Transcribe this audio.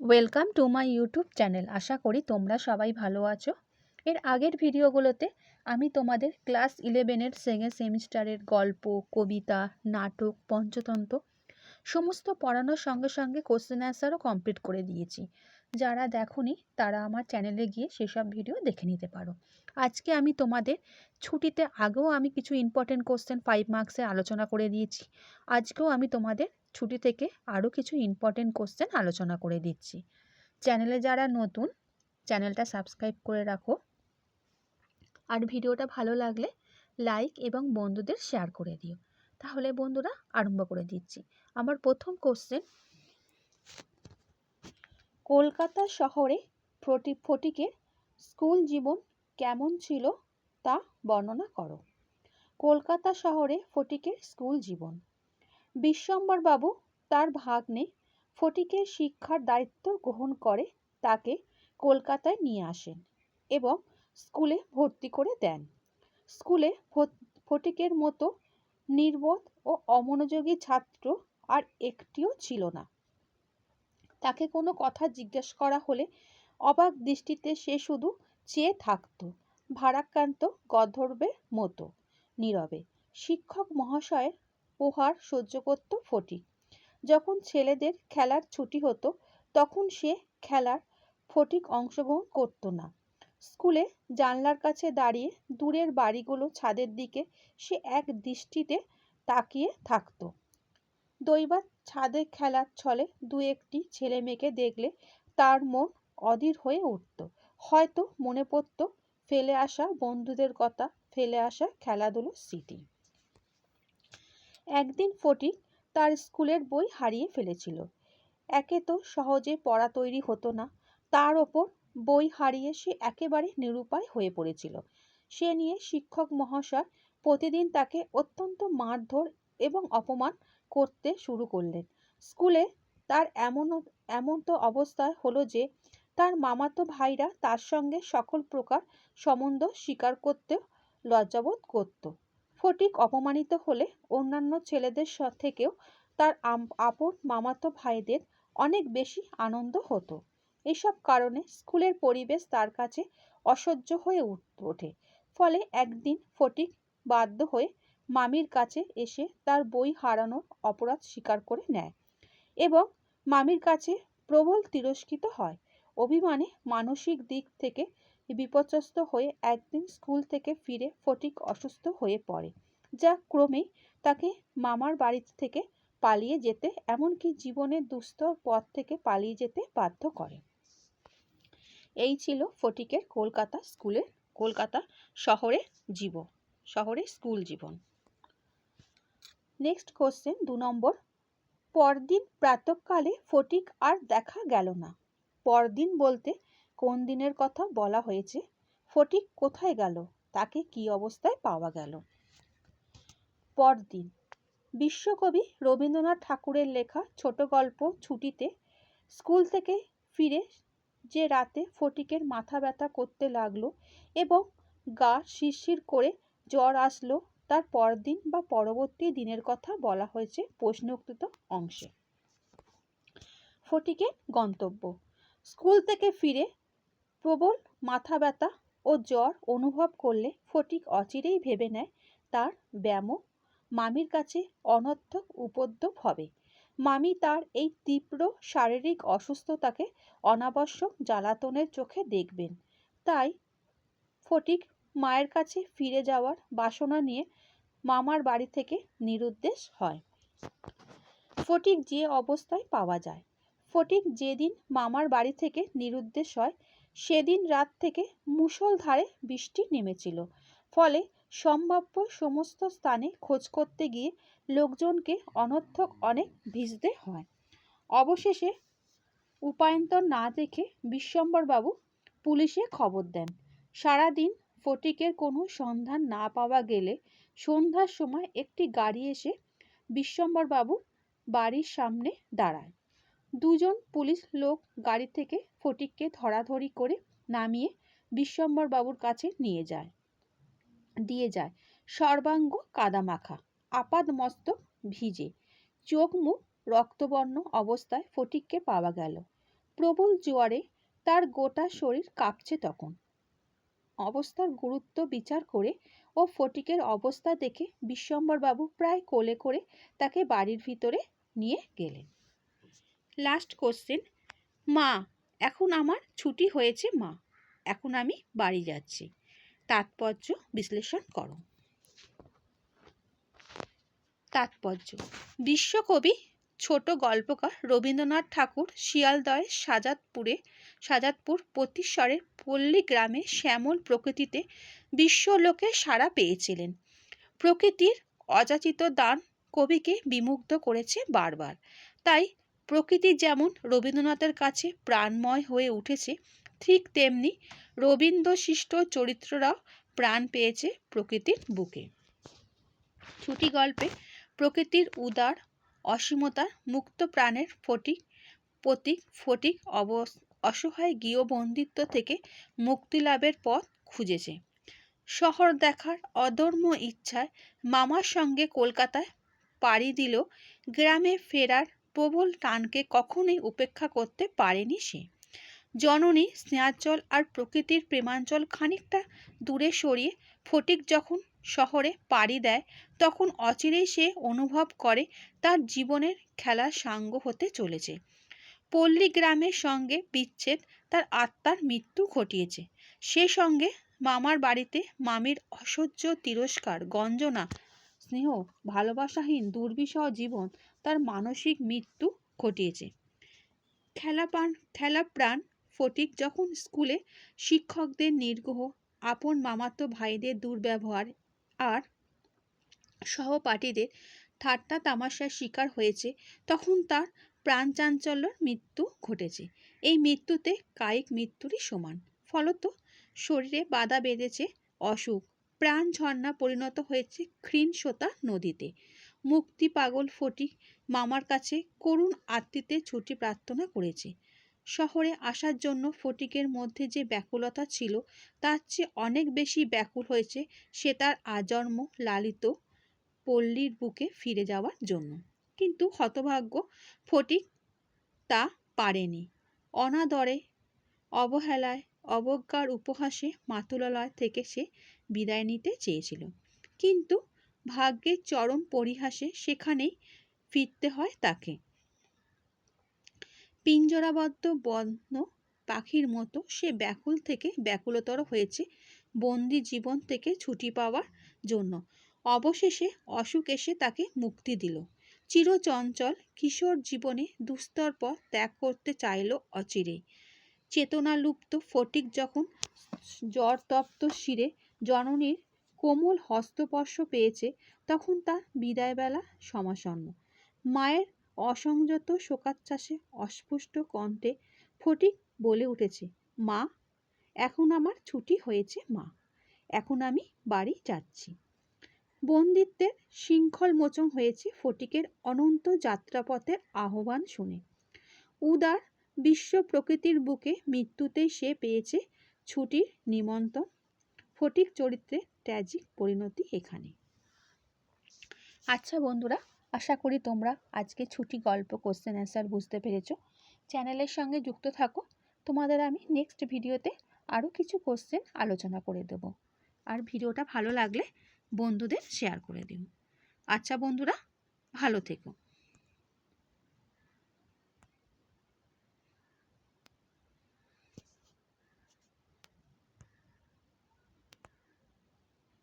Welcome to my YouTube channel আশা করি তোমরা সবাই ভালো আছো। এর আগের ভিডিওগুলোতে আমি তোমাদের ক্লাস ইলেভেনের সেকেন্ড সেমিস্টারের গল্প, কবিতা, নাটক, পঞ্চতন্ত্র সমস্ত পড়ানোর সঙ্গে সঙ্গে কোশ্চেন অ্যান্সারও কমপ্লিট করে দিয়েছি। যারা দেখোনি, তারা আমার চ্যানেলে গিয়ে সেসব ভিডিও দেখে নিতে পারো। আজকে আমি তোমাদের ছুটিতে আগেও আমি কিছু ইম্পর্টেন্ট কোশ্চেন ফাইভ মার্কসে আলোচনা করে দিয়েছি। আজকেও আমি তোমাদের ছুটি থেকে আরও কিছু ইম্পর্টেন্ট কোশ্চেন আলোচনা করে দিচ্ছি। চ্যানেলে যারা নতুন চ্যানেলটা সাবস্ক্রাইব করে রাখো। আর ভিডিওটা ভালো লাগলে লাইক এবং বন্ধুদের শেয়ার করে দিও। তাহলে বন্ধুরা আরম্ভ করে দিচ্ছি। আমার প্রথম কোশ্চেন কলকাতা শহরে ফটি, ফটিকের স্কুল জীবন কেমন ছিল তা বর্ণনা করো। কলকাতা শহরে ফটিকের স্কুল জীবন। বিশ্বম্বরবাবু তার ভাগ্নে ফটিকের শিক্ষার দায়িত্ব গ্রহণ করে তাকে কলকাতায় নিয়ে আসেন এবং স্কুলে ভর্তি করে দেন। স্কুলে ফটিকের মতো নির্বোধ ও অমনোযোগী ছাত্র আর একটিও ছিল না। তাকে কোনো কথা জিজ্ঞেস করা হলে অবাক দৃষ্টিতে সে শুধু চেয়ে থাকতো, ভারাক্রান্ত গন্ধর্বের মতো নীরবে। শিক্ষক মহাশয়ের প্রহার সহ্য করত ফটিক যখন ছেলেদের খেলার ছুটি হতো, তখন সে খেলার ফটিক অংশগ্রহণ করতো না। স্কুলে জানলার কাছে দাঁড়িয়ে দূরের বাড়িগুলো ছাদের দিকে সে এক দৃষ্টিতে তাকিয়ে থাকতো। দৈবাত ছাদে খেলার ছলে দু একটি ছেলে মেয়েকে দেখলে তার মন অধীর হয়ে উঠত। হয়তো মনে পড়তো, ফেলে আসা বন্ধুদের কথা, ফেলে আসা খেলাধুলোর স্মৃতি। একদিন ফটিক তার স্কুলের বই হারিয়ে ফেলেছিল। একে তো সহজে পড়া তৈরি হতো না, তার ওপর বই হারিয়ে সে একেবারে নিরুপায় হয়ে পড়েছিল। সে নিয়ে শিক্ষক মহাশয় প্রতিদিন তাকে অত্যন্ত মারধর এবং অপমান করতে শুরু করলেন। স্কুলে তার এমন এমন তো অবস্থা হলো যে তার মামাতো ভাইরা তার সঙ্গে সকল প্রকার সম্বন্ধ স্বীকার করতে লজ্জাবোধ করত। ফটিক অপমানিত হলে অন্যান্য ছেলেদের থেকেও তার আপন মামাতো ভাইদের অনেক বেশি আনন্দ হতো। এসব কারণে স্কুলের পরিবেশ তার কাছে অসহ্য হয়ে ওঠে। ফলে একদিন ফটিক বাধ্য হয়ে মামির কাছে এসে তার বই হারানোর অপরাধ স্বীকার করে নেয় এবং মামির কাছে প্রবল তিরস্কৃত হয়। অভিমানে মানসিক দিক থেকে বিপর্যস্ত হয়ে একদিন স্কুল থেকে ফিরে ফটিক অসুস্থ হয়ে পড়ে। যা ক্রমেই তাকে মামার বাড়ি থেকে পালিয়ে যেতে, এমনকি জীবনের দুস্তর পথ থেকে পালিয়ে যেতে বাধ্য করে। এই ছিল ফটিকের কলকাতা স্কুলের, কলকাতা শহরে জীবন শহরে স্কুল জীবন। নেক্সট কোশ্চেন দু নম্বর। পরদিন প্রাতকালে ফটিক আর দেখা গেল না। পরদিন বলতে কোন দিনের কথা বলা হয়েছে? ফটিক কোথায় গেল? তাকে কি অবস্থায় পাওয়া গেল? পরদিন। বিশ্বকবি রবীন্দ্রনাথ ঠাকুরের লেখা ছোট গল্প ছুটিতে স্কুল থেকে ফিরে যে রাতে ফটিকের মাথা ব্যথা করতে লাগল এবং গা শিরশির করে জ্বর আসলো, তার পরদিন বা পরবর্তী দিনের কথা বলা হয়েছে প্রশ্নোক্ত অংশে। ফটিকের গন্তব্য। স্কুল থেকে ফিরে প্রবল মাথা ব্যথা ও জ্বর অনুভব করলে ফটিক অচিরেই ভেবে নেয় তার ব্যায়ামও মামির কাছে অনর্থক উপদ্রব হবে। মামি তার এই তীব্র শারীরিক অসুস্থতাকে অনাবশ্যক জ্বালাতনের চোখে দেখবেন। তাই ফটিক মায়ের কাছে ফিরে যাওয়ার বাসনা নিয়ে মামার বাড়ি থেকে নিরুদ্দেশ হয়। ফটিক যে অবস্থায় পাওয়া যায়। ফটিক যেদিন মামার বাড়ি থেকে নিরুদ্দেশ হয় সেদিন রাত থেকে মুষলধারে বৃষ্টি নেমেছিল। ফলে সম্ভাব্য সমস্ত স্থানে খোঁজ করতে গিয়ে লোকজনকে অনর্থক অনেক ভিজতে হয়। অবশেষে উপায়ন্তর না দেখে বিশ্বম্বরবাবু পুলিশে খবর দেন। সারাদিন ফটিকের কোনো সন্ধান না পাওয়া গেলে সন্ধ্যার সময় একটি গাড়ি এসে বিশ্বম্বরবাবু বাড়ির সামনে দাঁড়ায়। দুজন পুলিশ লোক গাড়ি থেকে ফটিককে ধরাধরি করে নামিয়ে বিশ্বম্বরবাবুর কাছে নিয়ে যায়। দিয়ে যায়। সর্বাঙ্গ কাদামাখা, আপাদ মস্তক ভিজে, চোখ মুখ রক্তবর্ণ অবস্থায় ফটিককে পাওয়া গেল। প্রবল জোয়ারে তার গোটা শরীর কাঁপছে তখন। অবস্থার গুরুত্ব বিচার করে ও ফটিকের অবস্থা দেখে বিশ্বম্বরবাবু প্রায় কোলে করে তাকে বাড়ির ভিতরে নিয়ে গেলেন। লাস্ট কোশ্চেন মা, এখন আমার ছুটি হয়েছে, মা। এখন আমি বাড়ি যাচ্ছি। তাৎপর্য বিশ্লেষণ করো। তাৎপর্য, বিশ্বকবি, ছোট গল্পকার রবীন্দ্রনাথ ঠাকুর শিয়ালদয় সাজাদপুরে, সাজাদপুর প্রতিস্বরের পল্লী গ্রামে শ্যামল প্রকৃতিতে বিশ্বলোকে সাড়া পেয়েছিলেন। প্রকৃতির অযাচিত দান কবিকে বিমুগ্ধ করেছে বারবার। তাই প্রকৃতি যেমন রবীন্দ্রনাথের কাছে প্রাণময় হয়ে উঠেছে, ঠিক তেমনি রবীন্দ্রশিষ্ট চরিত্ররাও প্রাণ পেয়েছে প্রকৃতির বুকে। ছুটি গল্পে প্রকৃতির উদার, অসীমতার, মুক্ত প্রাণের ফটিক প্রতীক ফটিক অব অসহায় গৃহবন্দিত্ব থেকে মুক্তি লাভের পথ খুঁজেছে। শহর দেখার অদম্য ইচ্ছায় মামার সঙ্গে কলকাতায় পাড়ি দিল গ্রামে ফেরার প্রবল টানকে কখনোই উপেক্ষা করতে পারেনি সে। জননী, স্নেহাচল আর প্রকৃতির প্রেমাঞ্চল খানিকটা দূরে সরিয়ে ফটিক যখন শহরে পাড়ি দেয়, তখন অচিরেই সে অনুভব করে তার জীবনের খেলা সাঙ্গ হতে চলেছে। পল্লী গ্রামের সঙ্গে বিচ্ছেদ তার আত্মার মৃত্যু ঘটিয়েছে। সে সঙ্গে মামার বাড়িতে মামির অসহ্য তিরস্কার, গঞ্জনা স্নেহ, ভালোবাসাহীন দুর্বিষহ জীবন, তার মানসিক মৃত্যু ঘটিয়েছে। খেলা প্রাণ খেলা প্রাণ ফটিক যখন স্কুলে শিক্ষকদের নির্গ্রহ আপন মামাতো ভাইদের দুর্ব্যবহার আর সহপাঠীদের ঠাট্টা তামাশার শিকার হয়েছে, তখন তার প্রাণচাঞ্চল্যর মৃত্যু ঘটেছে। এই মৃত্যুতে কায়িক মৃত্যুরই সমান। ফলত শরীরে বাধা বেঁধেছে অসুখ প্রাণ ঝর্ণা পরিণত হয়েছে ক্ষীণসোতা নদীতে। মুক্তি পাগল ফটিক মামার কাছে করুণ আত্মীতে ছুটি প্রার্থনা করেছে। শহরে আসার জন্য ফটিকের মধ্যে যে ব্যাকুলতা ছিল, তার চেয়ে অনেক বেশি ব্যাকুল হয়েছে সে তার আজন্ম লালিত পল্লীর বুকে ফিরে যাওয়ার জন্য। কিন্তু হতভাগ্য ফটিক তা পারেনি। অনাদরে, অবহেলায় অবজ্ঞার উপহাসে মাতুলালয় থেকে সে বিদায় নিতে চেয়েছিল। কিন্তু ভাগ্যের চরম পরিহাসে সেখানেই ফিরতে হয় তাকে। পিঞ্জরাবদ্ধ বন্য পাখির মতো সে ব্যাকুল থেকে ব্যাকুলতর হয়েছে বন্দি জীবন থেকে ছুটি পাওয়ার জন্য। অবশেষে অসুখ এসে তাকে মুক্তি দিল। চিরচঞ্চল কিশোর জীবনে দুস্তর পথ ত্যাগ করতে চাইল অচিরেই। চেতনালুপ্ত ফটিক যখন জ্বরতপ্ত শিরে জননীর কোমল হস্তস্পর্শ পেয়েছে, তখন তার বিদায়বেলা সমাসন্ন। মায়ের অসংযত শোকাচ্ছ্বাসে অস্পষ্ট কণ্ঠে ফটিক বলে উঠেছে, মা, এখন আমার ছুটি হয়েছে, মা, এখন আমি বাড়ি যাচ্ছি। বন্দিত্বের শৃঙ্খল মোচন হয়েছে ফটিকের অনন্ত যাত্রাপথের আহ্বান শুনে। উদার বিশ্ব প্রকৃতির বুকে মৃত্যুতেই সে পেয়েছে ছুটির নিমন্ত্রণ। ফটিক চরিত্রে ট্র্যাজিক পরিণতি এখানে। আচ্ছা বন্ধুরা, আশা করি তোমরা আজকে ছুটি গল্প কোশ্চেন অ্যান্সার বুঝতে পেরেছ। চ্যানেলের সঙ্গে যুক্ত থাকো। তোমাদের আমি নেক্সট ভিডিওতে আরও কিছু কোশ্চেন আলোচনা করে দেব। আর ভিডিওটা ভালো লাগলে বন্ধুদের শেয়ার করে দিও। আচ্ছা বন্ধুরা, ভালো থেকো।